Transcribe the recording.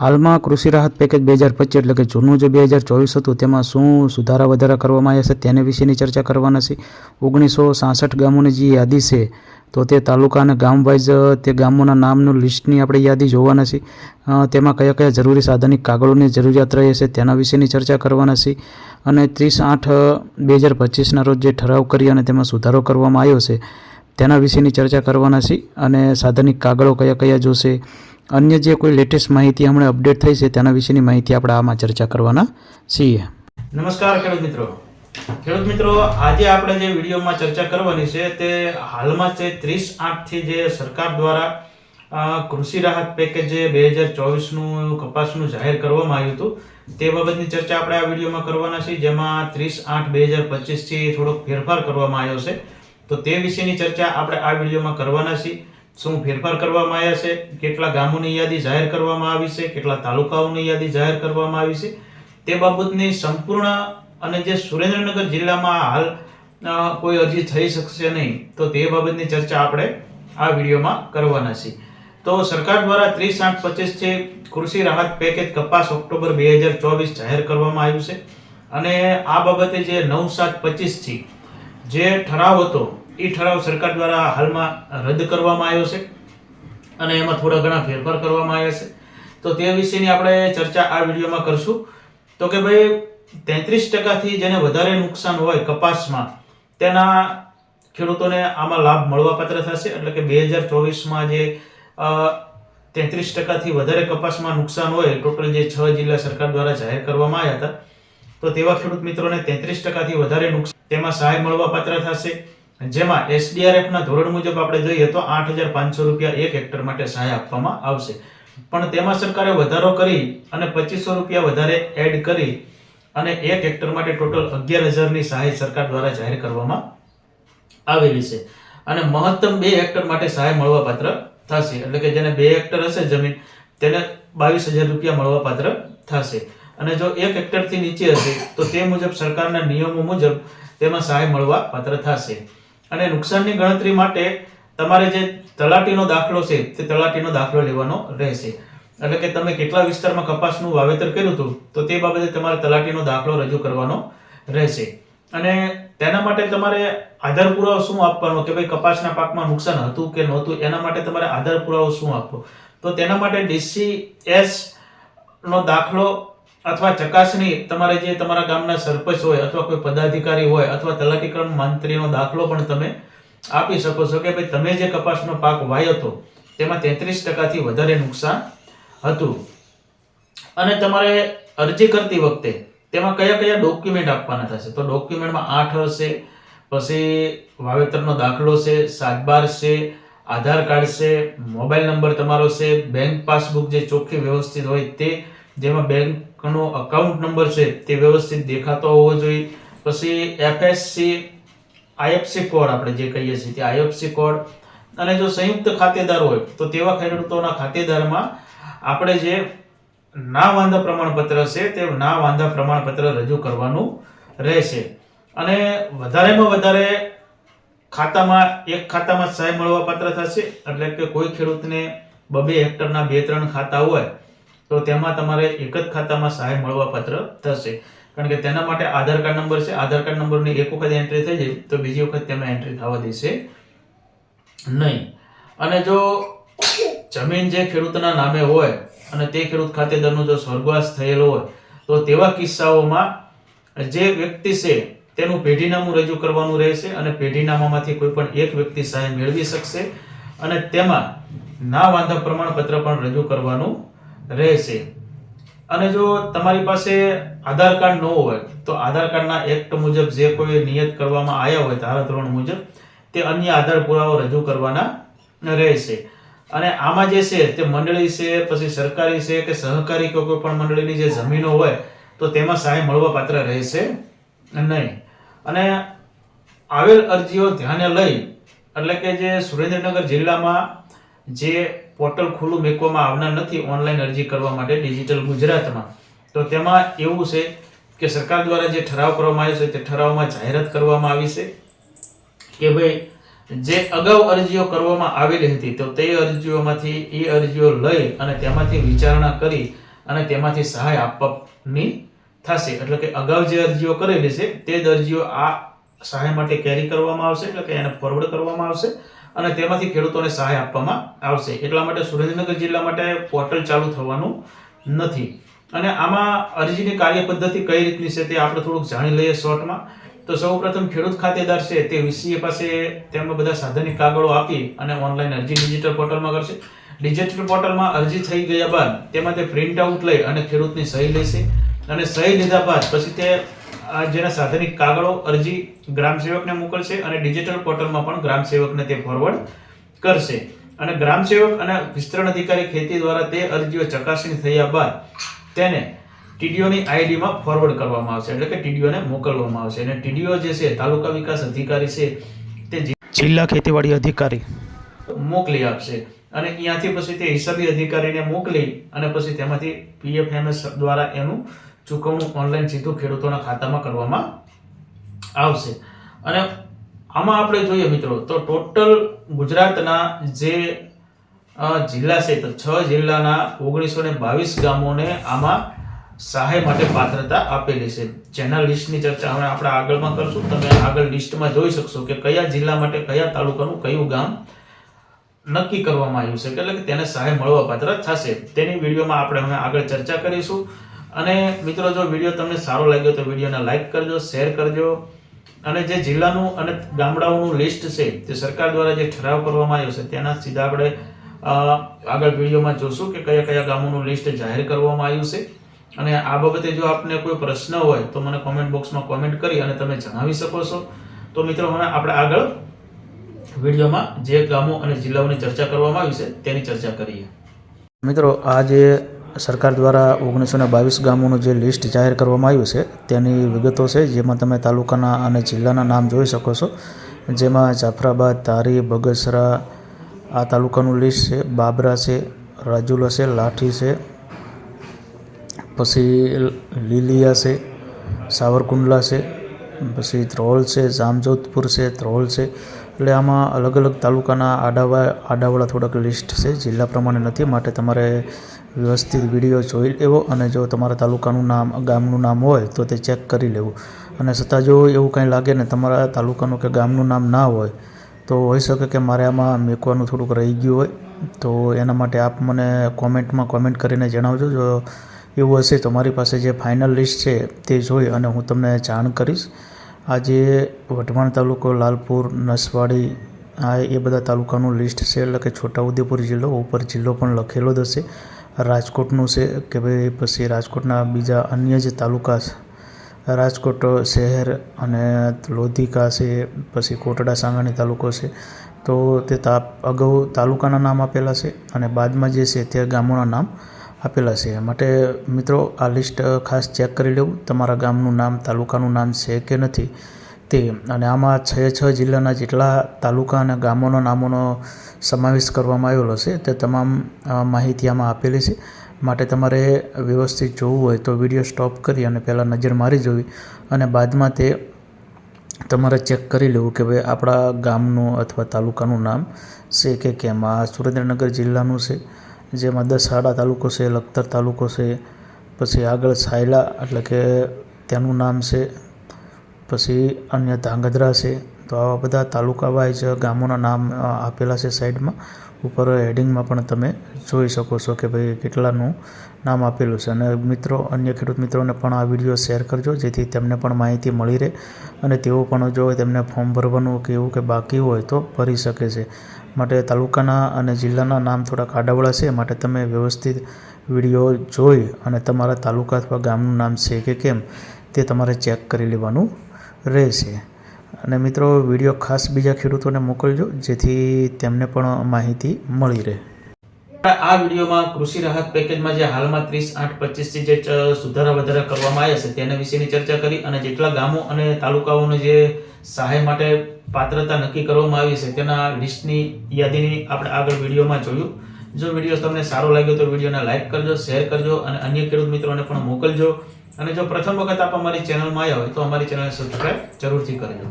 હાલમાં કૃષિ રાહત પેકેજ બે હજાર પચીસ એટલે કે જૂનું જે બે હજાર ચોવીસ હતું, તેમાં શું સુધારા વધારા કરવામાં આવ્યા છે તેના વિશેની ચર્ચા કરવાના છે. ઓગણીસો સાસઠ ગામોની જે યાદી છે, તો તે તાલુકા અને ગામ વાઇઝ તે ગામોના નામનું લિસ્ટની આપણે યાદી જોવાના છે. તેમાં કયા કયા જરૂરી સાધનિક કાગળોની જરૂરિયાત રહે છે તેના વિશેની ચર્ચા કરવાના છે. અને ત્રીસ આઠ બે હજાર પચીસના રોજ જે ઠરાવ કરી અને તેમાં સુધારો કરવામાં આવ્યો છે, તેના વિશેની ચર્ચા કરવાના છે. અને સાધનિક કાગળો કયા કયા જોશે અન્ય જે કોઈ લેટેસ્ટ માહિતી હમણાં અપડેટ થઈ છે તેના વિશેની માહિતી આપણે આમાં ચર્ચા કરવાના છીએ. નમસ્કાર ખેડૂત મિત્રો. ખેડૂત મિત્રો, આજે આપણે જે વિડીયોમાં ચર્ચા કરવાની છે તે હાલમાં છે ત્રીસ આઠથી જે સરકાર દ્વારા કૃષિ રાહત પેકેજ જે બે હજાર ચોવીસનું કપાસનું જાહેર કરવામાં આવ્યું હતું, તે બાબતની ચર્ચા આપણે આ વિડીયોમાં કરવાના છીએ, જેમાં ત્રીસ આઠ બે હજાર પચીસથી થોડોક ફેરફાર કરવામાં આવ્યો છે. તો તે વિશેની ચર્ચા આપણે આ વિડીયોમાં કરવાના છીએ. શું ફેરફાર કરવામાં આવ્યા છે? કેટલા ગામોની યાદી જાહેર કરવામાં આવી છે? કેટલા તાલુકાઓની યાદી જાહેર કરવામાં આવી છે? તે બાબતની સંપૂર્ણ અને જે સુરેન્દ્રનગર જિલ્લામાં હાલ કોઈ અરજી થઈ શકશે નહીં, તો તે બાબતની ચર્ચા આપણે આ વિડીયોમાં કરવાના છીએ. તો સરકાર દ્વારા ત્રીસ આઠ છે કૃષિ રાહત પેકેજ કપાસ ઓક્ટોબર બે હજાર ચોવીસ જાહેર કરવામાં આવ્યું છે. અને આ બાબતે જે નવ સાત પચીસથી જે ઠરાવ હતો, એ ઠરાવ સરકાર દ્વારા હાલમાં રદ કરવામાં આવ્યો છે અને એમાં થોડા ઘણા ફેરફાર કરવામાં આવ્યા છે. તો તે વિશેની આપણે ચર્ચા આ વિડીયોમાં કરશું. તો કે ભાઈ, તેત્રીસ ટકાથી જેને વધારે નુકસાન હોય કપાસમાં, તેના ખેડૂતોને આમાં લાભ મળવાપાત્ર થશે? એટલે કે બે હજાર ચોવીસમાં જે તેત્રીસ ટકાથી વધારે કપાસમાં નુકસાન હોય, ટોટલ જે છ જિલ્લા સરકાર દ્વારા જાહેર કરવામાં આવ્યા હતા તો તેવા ખેડૂત મિત્રોને તેત્રીસ ટકાથી વધારે નુકસાન તેમાં સહાય મળવાપાત્ર થશે. જેમાં એસડીઆરએફના ધોરણ મુજબ આપણે જોઈએ તો આઠ હજાર પાંચસો રૂપિયા એક હેક્ટર માટે સહાય આપવામાં આવશે. પણ તેમાં સરકારે વધારો કરી અને પચીસો રૂપિયા વધારે એડ કરી અને એક હેક્ટર માટે ટોટલ અગિયાર હજારની સહાય સરકાર દ્વારા જાહેર કરવામાં આવેલી છે. અને મહત્તમ બે હેક્ટર માટે સહાય મળવાપાત્ર થશે. એટલે કે જેને બે હેક્ટર હશે જમીન, તેને બાવીસ હજાર રૂપિયા મળવાપાત્ર થશે. અને જો એક હેક્ટરથી નીચે હશે, તો તે મુજબ સરકારના નિયમો મુજબ તેમાં સહાય મળવા પાત્ર થશે. અને નુકસાનની ગણતરી માટે તમારે જે તલાટીનો દાખલો છે, તે તલાટીનો દાખલો લેવાનો રહેશે. એટલે કે તમે કેટલા વિસ્તારમાં કપાસનું વાવેતર કર્યું હતું, તો તે બાબતે તમારે તલાટીનો દાખલો રજૂ કરવાનો રહેશે. અને તેના માટે તમારે આધાર પુરાવો શું આપવાનો? કે ભાઈ કપાસના પાકમાં નુકસાન હતું કે નહોતું, એના માટે તમારે આધાર પુરાવો શું આપવો? તો તેના માટે ડીસીએસ નો દાખલો અથવા ચકાસણી તમારે જે તમારા ગામના સરપંચ હોય અથવા કોઈ પદાધિકારી હોય અથવા તલાટીકરણ મંત્રીનો દાખલો પણ તમે આપી શકો છો કે ભાઈ તમે જે કપાસનો પાક વાયો હતો, તેમાં તેત્રીસ ટકાથી વધારે નુકસાન હતું. અને તમારે અરજી કરતી વખતે તેમાં કયા કયા ડોક્યુમેન્ટ આપવાના થશે? તો ડોક્યુમેન્ટમાં આઠ હશે, પછી વાવેતરનો દાખલો છે સાતબાર છે, આધાર કાર્ડ છે, મોબાઈલ નંબર તમારો છે, બેંક પાસબુક જે ચોખ્ખી વ્યવસ્થિત હોય તે જેમાં બેંકનો અકાઉન્ટ નંબર છે તે વ્યવસ્થિત દેખાતો હોવો જોઈએ. પછી એફએસસી આઈએફસી કોડ આપણે જે કહીએ છીએ તે આઈએફસી કોડ અને જો સંયુક્ત ખાતેદાર હોય, તો તેવા ખેડૂતોના ખાતેદારમાં આપણે જે ના વાંધા પ્રમાણપત્ર છે તે ના વાંધા પ્રમાણપત્ર રજૂ કરવાનું રહેશે. અને વધારેમાં વધારે ખાતામાં, એક ખાતામાં સહાય મળવા પાત્ર થશે, એટલે કે કોઈ ખેડૂતને બબે હેક્ટરના બે ત્રણ ખાતા હોય તો તેમાં તમારે એક જ ખાતામાં સહાય મળવા પાત્ર થશે. કારણ કે તેના માટે આધાર કાર્ડ નંબર છે. આધાર કાર્ડ નંબરની એક વખત એન્ટ્રી થઈ જાય તો બીજી વખત તેમાં એન્ટ્રી થવા દેશે નહીં. અને જો જમીન જે ખેડૂતના નામે હોય અને તે ખેડૂત ખાતેદારનો જો સ્વર્ગવાસ થયેલો હોય, તો તેવા કિસ્સાઓમાં જે વ્યક્તિ છે તેનું પેઢીનામું રજૂ કરવાનું રહેશે અને પેઢીનામામાંથી કોઈ પણ એક વ્યક્તિ સહાય મેળવી શકશે અને તેમાં ના વાંધા પ્રમાણપત્ર પણ રજૂ કરવાનું રહેશે. અને જો તમારી પાસે આધાર કાર્ડ ન હોય, તો આધાર કાર્ડના એક્ટ મુજબ જે કોઈ નિયત કરવામાં આવ્યા હોય, ધારા ધોરણ મુજબ, તે અન્ય આધાર પુરાવો રજૂ કરવાના રહેશે. અને આમાં જે છે, તે મંડળી છે, પછી સરકારી છે કે સહકારી કે કોઈ પણ મંડળીની જે જમીનો હોય, તો તેમાં સહાય મળવા પાત્ર રહેશે નહીં. અને આવેલ અરજીઓ ધ્યાને લઈ, એટલે કે જે સુરેન્દ્રનગર જિલ્લામાં જે પોર્ટલ ખુલ્લું મૂકવામાં આવનાર નથી ઓનલાઈન અરજી કરવા માટે ડિજિટલ ગુજરાતમાં. તો તેમાં એવું છે કે સરકાર દ્વારા જે ઠરાવ કરવામાં આવ્યો છે તે ઠરાવમાં જાહેરાત કરવામાં આવી છે કે ભાઈ, જે અગાઉ અરજીઓ કરવામાં આવેલી હતી, તો તે અરજીઓમાંથી એ અરજીઓ લઈ અને તેમાંથી વિચારણા કરી અને તેમાંથી સહાય આપવાની થશે. એટલે કે અગાઉ જે અરજીઓ કરેલી છે, તે જ અરજીઓ આ સહાય માટે કેરી કરવામાં આવશે, એટલે કે એને ફોરવર્ડ કરવામાં આવશે. અને તેમાંથી ખેડૂતોને સહાય આપવામાં આવશે. એટલા માટે સુરેન્દ્રનગર જિલ્લા માટે પોર્ટલ ચાલુ થવાનું નથી. અને આમાં અરજીની કાર્ય પદ્ધતિ કઈ રીતની છે તે આપણે થોડુંક જાણી લઈએ શોર્ટમાં. તો સૌપ્રથમ ખેડૂત ખાતેદાર છે તે વીસીએ પાસે તેમના બધા સાધનિક કાગળો આપી અને ઓનલાઈન અરજી ડિજિટલ પોર્ટલમાં કરશે. ડિજિટલ પોર્ટલમાં અરજી થઈ ગયા બાદ તેમાં તે પ્રિન્ટ આઉટ લઈ અને ખેડૂતની સહી લેશે. અને સહી લીધા બાદ પછી તે જેના સાધનિક કાગળો, અરજી ગ્રામ સેવકને મોકલશે અને ડિજિટલ પોર્ટલમાં પણ ગ્રામ સેવકને તે ફોરવર્ડ કરશે. અને ગ્રામ સેવક અને વિસ્તરણ અધિકારી ખેતી દ્વારા તે અરજીઓ ચકાસણી થયા બાદ તેને ટીડીઓની આઈડીમાં ફોરવર્ડ કરવામાં આવશે. એટલે કે ટીડીઓને મોકલવામાં આવશે. અને ટીડીઓ જે છે, તાલુકા વિકાસ અધિકારી છે, તે જિલ્લા ખેતીવાડી અધિકારી મોકલી આપશે. અને અહીંયાથી પછી તે હિસાબી અધિકારીને મોકલી અને પછી તેમાંથી પીએફએમએસ દ્વારા એનું ચૂકવણું ઓનલાઈન સીધું ખેડૂતોના ખાતામાં કરવામાં આવશે. અને આમાં આપણે જોઈએ મિત્રો, તો ટોટલ ગુજરાતના જે જિલ્લા છે, તો છ જિલ્લાના ઓગણીસો ને બાવીસ ગામોને આમાં સહાય માટે પાત્રતા આપેલી છે. જેના લિસ્ટની ચર્ચા હવે આપણે આગળમાં કરશું. તમે આગળ લિસ્ટમાં જોઈ શકશો કે કયા જિલ્લા માટે કયા તાલુકાનું કયું ગામ નક્કી કરવામાં આવ્યું છે. એટલે કે તેને સહાય મળવા પાત્ર થશે. તેની વિડીયોમાં આપણે હવે આગળ ચર્ચા કરીશું. અને મિત્રો, જો વીડિયો તમને સારો લાગ્યો તો વિડીયોને લાઈક કરજો શેર કરજો. અને જે જિલ્લાનું અને ગામડાઓનું લિસ્ટ છે, તે સરકાર દ્વારા જે ઠરાવ કરવામાં આવ્યો છે, તેના સીધા આપણે આગળ વિડીયોમાં જોશું કે કયા કયા ગામોનું લિસ્ટ જાહેર કરવામાં આવ્યું છે. અને આ બાબતે જો આપને કોઈ પ્રશ્ન હોય, તો મને કોમેન્ટ બોક્સમાં કોમેન્ટ કરી અને તમે જણાવી શકો છો. તો મિત્રો, હવે આપણે આગળ વિડીયોમાં જે ગામો અને જિલ્લાઓની ચર્ચા કરવામાં આવી છે, તેની ચર્ચા કરીએ. મિત્રો, આ જે સરકાર દ્વારા ઓગણીસો ને બાવીસ ગામોનું જે લિસ્ટ જાહેર કરવામાં આવ્યું છે, તેની વિગતો છે, જેમાં તમે તાલુકાના અને જિલ્લાના નામ જોઈ શકો છો. જેમાં જાફરાબાદ તારી બગસરા આ તાલુકાનું લિસ્ટ છે, બાબરા છે, રાજુલા છે, લાઠી છે, પછી લીલિયા છે, સાવરકુંડલા છે, પછી ધ્રોલ છે, જામજોધપુર છે, ધ્રોલ છે એટલે આમાં અલગ અલગ તાલુકાના આડાવા, આડાવાળા થોડાક લિસ્ટ છે. જિલ્લા પ્રમાણે નથી. માટે તમારે વ્યવસ્થિત વીડિયો જોઈ લેવો અને જો તમારા તાલુકાનું નામ, ગામનું નામ હોય તો તે ચેક કરી લેવું. અને છતાં જો એવું કંઈ લાગે ને તમારા તાલુકાનું કે ગામનું નામ ના હોય, તો હોઈ શકે કે મારે આમાં મેકવાનું થોડુંક રહી ગયું હોય. તો એના માટે આપ મને કોમેન્ટમાં કોમેન્ટ કરીને જણાવજો. જો એવું હશે તો મારી પાસે જે ફાઇનલ લિસ્ટ છે તે જોઈ અને હું તમને જાણ કરીશ. આજે વઢવાણ તાલુકો લાલપુર, નસવાડી, આ એ બધા તાલુકાનું લિસ્ટ છે. એટલે કે છોટાઉદેપુર જિલ્લો, ઉપર જિલ્લો પણ લખેલો જ હશે. રાજકોટનું છે કે ભાઈ પછી રાજકોટના બીજા અન્ય જે તાલુકા રાજકોટ શહેર અને લોધિકા છે, પછી કોટડા સાંગાણી તાલુકો છે, તો તે તા અગાઉ તાલુકાના નામ આપેલા છે અને બાદમાં જે છે તે ગામોના નામ આપેલા છે. માટે મિત્રો આ લિસ્ટ ખાસ ચેક કરી લેવું. તમારા ગામનું નામ, તાલુકાનું નામ છે કે નથી તે. અને આમાં છ છ જિલ્લાના જેટલા તાલુકા અને ગામોના નામોનો સમાવેશ કરવામાં આવેલો છે તે તમામ માહિતી આમાં આપેલી છે. માટે તમારે વ્યવસ્થિત જોવું હોય તો વીડિયો સ્ટોપ કરી અને પહેલાં નજર મારી જોવી અને બાદમાં તે તમારે ચેક કરી લેવું કે ભાઈ આપણા ગામનું અથવા તાલુકાનું નામ છે કે કેમ. આ સુરેન્દ્રનગર જિલ્લાનું છે. જેમાં દસાડા તાલુકો છે, લખતર તાલુકો છે, પછી આગળ સાયલા, એટલે કે ત્યાંનું નામ છે, પછી અન્ય ધાંગધ્રા છે, તો આવા બધા તાલુકા વાઇઝ ગામોના નામ આપેલા છે સાઈડમાં. ઉપર હેડિંગમાં પણ તમે જોઈ શકો છો કે ભાઈ કેટલાનું નામ આપેલું છે. અને મિત્રો, અન્ય ખેડૂત મિત્રોને પણ આ વીડિયો શેર કરજો, જેથી તેમને પણ માહિતી મળી રહે અને તેઓ પણ જો તેમને ફોર્મ ભરવાનું કે એવું કે બાકી હોય તો ભરી શકે છે. માટે તાલુકાના અને જિલ્લાના નામ થોડા આડાવડા છે, માટે તમે વ્યવસ્થિત વીડિયો જોઈ અને તમારા તાલુકા અથવા ગામનું નામ છે કે કેમ તે તમારે ચેક કરી લેવાનું રહેશે. અને મિત્રો, વીડિયો ખાસ બીજા ખેડૂતોને મોકલજો, જેથી તેમને પણ માહિતી મળી રહે. આ વિડીયોમાં કૃષિ રાહત પેકેજમાં જે હાલમાં ત્રીસ, આઠ, પચીસથી જે સુધારા વધારા કરવામાં આવ્યા છે, તેના વિશેની ચર્ચા કરી અને જેટલા ગામો અને તાલુકાઓને જે સહાય માટે પાત્રતા નક્કી કરવામાં આવી છે, તેના લિસ્ટની યાદીની આપણે આગળ વિડીયોમાં જોયું. જો વીડિયો તમને સારો લાગ્યો તો વિડીયોને લાઇક કરજો, શેર કરજો અને અન્ય ખેડૂત મિત્રોને પણ મોકલજો. અને જો પ્રથમ વખત આપ અમારી ચેનલમાં આવ્યા હોય તો અમારી ચેનલ સબસ્ક્રાઇબ જરૂરથી કરજો.